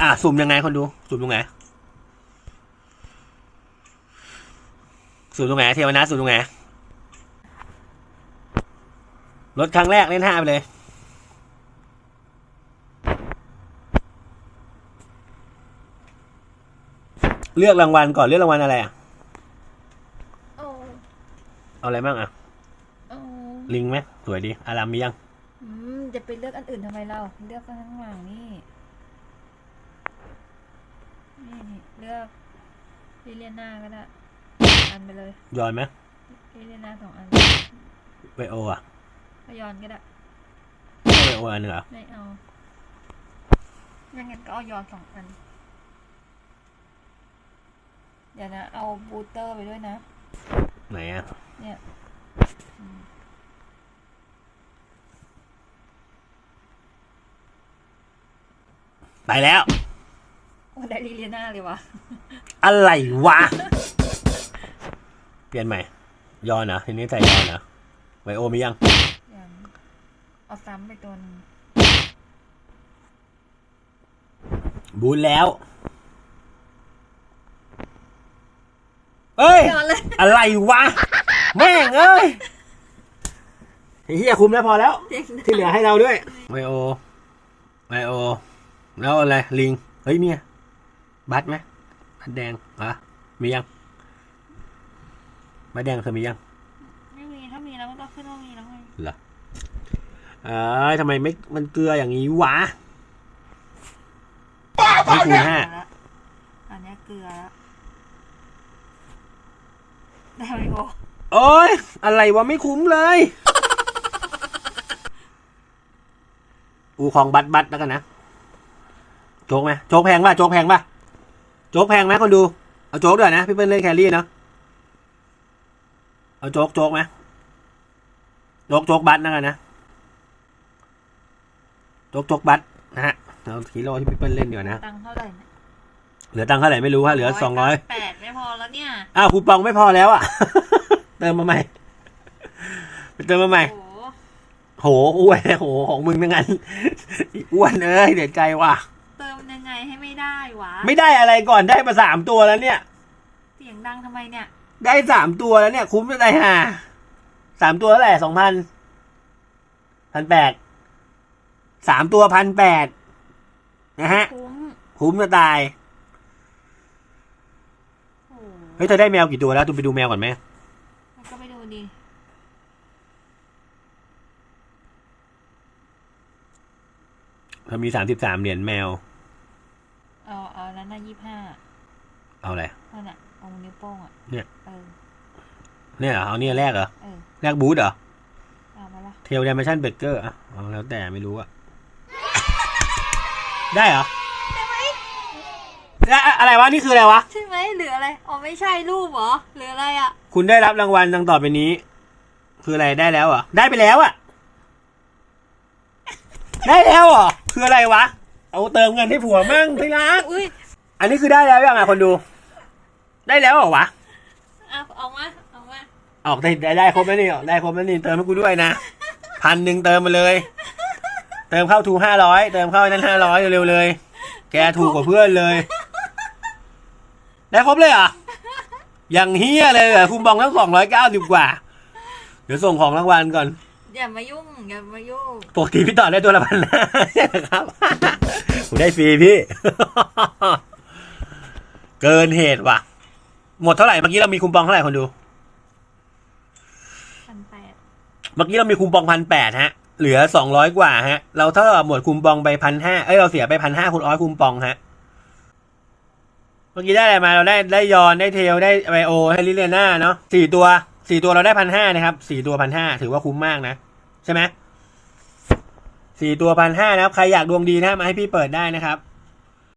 อะสุ่มยังไงคนดู สุ่มตรงไหนสุ่มตรงไหนเทวนาสุ่มตรงไหนรถครั้งแรกเล่นห้าไปเลย เลือกรางวัลก่อนเลือกรางวัลอะไรอะโอ้เอาอะไรบ้างอะโอ้ลิงไหมสวยดี อารามมียัง อืมจะไปเลือกอันอื่นทำไมเรา เลือกข้างหลังนี่ นี่นี่เลือกลิเลียนาก็ได้อันไปเลยยอนไหมลิเลียนาสองอันไบโออะพยอนก็ได้เอาไบโออันหนึ่งเหรอไม่เอาไม่งั้นก็เอายอนสองอัน เดี๋ยวนะ เอาบูเตอร์ไปด้วยนะ ไหนอะ เนี่ยอืมไปแล้ว โอ้ได้ลิเลียนาเลยวะอะไรวะ เปลี่ยนใหม่ ยอนเหรอทีนี้ใส่ยอนเหรอไบโอมียัง ยังเอาซ้ำไปตัวหนึงบูนแล้ว เอ้ย ยอนเลย อะไรวะ แม่งเอ้ยไอ้เฮียคุมแล้วพอแล้วเด็กที่เหลือให้เราด้วยไบโอไบโอ แล้วอะไรลิง เฮ้ยเนี่ย บัตรไหมบัตรแดงเหรอมียังบัตรแดงเธอมียังไม่มีถ้ามีแล้วมันก็ขึ้นว่ามีแล้วไงเหรอเอ้ยทำไมไม่มันเกลืออย่างนี้วะไม่คูณห้าแล้วอันเนี้ยเกลือแล้วได้ไหมโอโอ้ยอะไรวะไม่คุ้มเลย อูของบัตรบัตรแล้วกันนะ โจ๊กไหมโจ๊กแพงป่ะโจ๊กแพงป่ะ โจ๊กแพงไหมคนดู เอาโจ๊กด้วยนะ พี่เปิ้ลเล่นแครี่เนาะ เอาโจ๊กโจ๊กไหมโจ๊กโจ๊กบัตรแล้วกันนะ โจ๊กโจ๊กบัตรนะฮะเอาฮีโร่ที่พี่เปิ้ลเล่นเดี๋ยวานะ ตังค์เท่าไหร่เนี่ยเหลือตังค์เท่าไหร่ไม่รู้ฮะเหลือสองร้อยแปดไม่พอแล้วเนี่ย อ้าวคูปองไม่พอแล้วอะ เติมมาใหม่ไปเติมมาใหม่โอ้โหโหอ้วนโหของมึงทั้งนั้นอีอ้วนเอ้ยเดี๋ยวใจว่ะเติมยังไง ให้ไม่ได้วะไม่ได้อะไรก่อนได้มาสามตัวแล้วเนี่ย เสียงดังทำไมเนี่ย ได้สามตัวแล้วเนี่ย คุ้มจะได้ห่าสามตัวเท่าไหร่สองพันพันแปดสามตัวพันแปดนะฮะ คุ้มคุ้มจะตายโอ้โหเฮ้ยเธอได้แมวกี่ตัวแล้วตูไปดูแมวก่อนไหมมันก็ไปดูดิเธอมีสามสิบสามเหรียญแมวเอาเอา นั้นน่ะยี่ห้าเอาอะไรนั่นน่ะเอานิ้วโป้งอะเนี่ยเออเนี่ยเหรอเอาเนี่ยแรกเหรอเออแรกบูธเหรอเอามาละเทลเดมชั่นเบเกอร์อะเอาแล้วแต่ไม่รู้อะได้เหรอได้ไหมอะไรวะนี่คืออะไรวะ ใช่ไหมหรืออะไรอ๋อไม่ใช่รูปเหรอหรืออะไรอะ คุณได้รับรางวัลดังต่อไปนี้ คืออะไรได้แล้วเหรอได้ไปแล้วอะได้แล้วเหรอคืออะไรวะ เอาเติมเงินให้ผัวมั่งที่รักอุ้ย อันนี้คือได้แล้วยังอะคนดู ได้แล้วเหรอวะเอาเอามาเอามาออกได้ได้ได้ครบแล้วนี่ได้ครบแล้วนี่เติมให้กูด้วยนะพันหนึ่งเติมมาเลย เติมเข้าทูห้าร้อยเติมเข้าไอ้นั้นห้าร้อยเร็วๆเลย แกถูกกว่าเพื่อนเลย ได้ครบเลยเหรออย่างเฮียเลยเหรอคุณบองทั้งสองร้อยเก้าสิบกว่า เดี๋ยวส่งของรางวัลก่อนอย่ามายุ่งอย่ามายุ่งปกติพี่ต่อได้ตัวละพันห้าใช่ไหมครับผมได้ฟรีพี่ เกินเหตุว่ะ หมดเท่าไหร่เมื่อกี้เรามีคูปองเท่าไหร่คนดู พันแปดเมื่อกี้เรามีคูปองพันแปดฮะ เหลือสองร้อยกว่าฮะ เราถ้าเราหมดคูปองไปพันห้าเอ้ยเราเสียไปพันห้าคุณอ้อยคูปองฮะ เมื่อกี้ได้อะไรมาเราได้ได้ยอนได้เทลได้ไบโอให้ลิเลน่าเนาะสี่ตัวสี่ตัวเราได้พันห้านะครับสี่ตัวพันห้าถือว่าคุ้มมากนะ ใช่ไหมสี่ตัวพันห้านะครับ ใครอยากดวงดีนะมาให้พี่เปิดได้นะครับ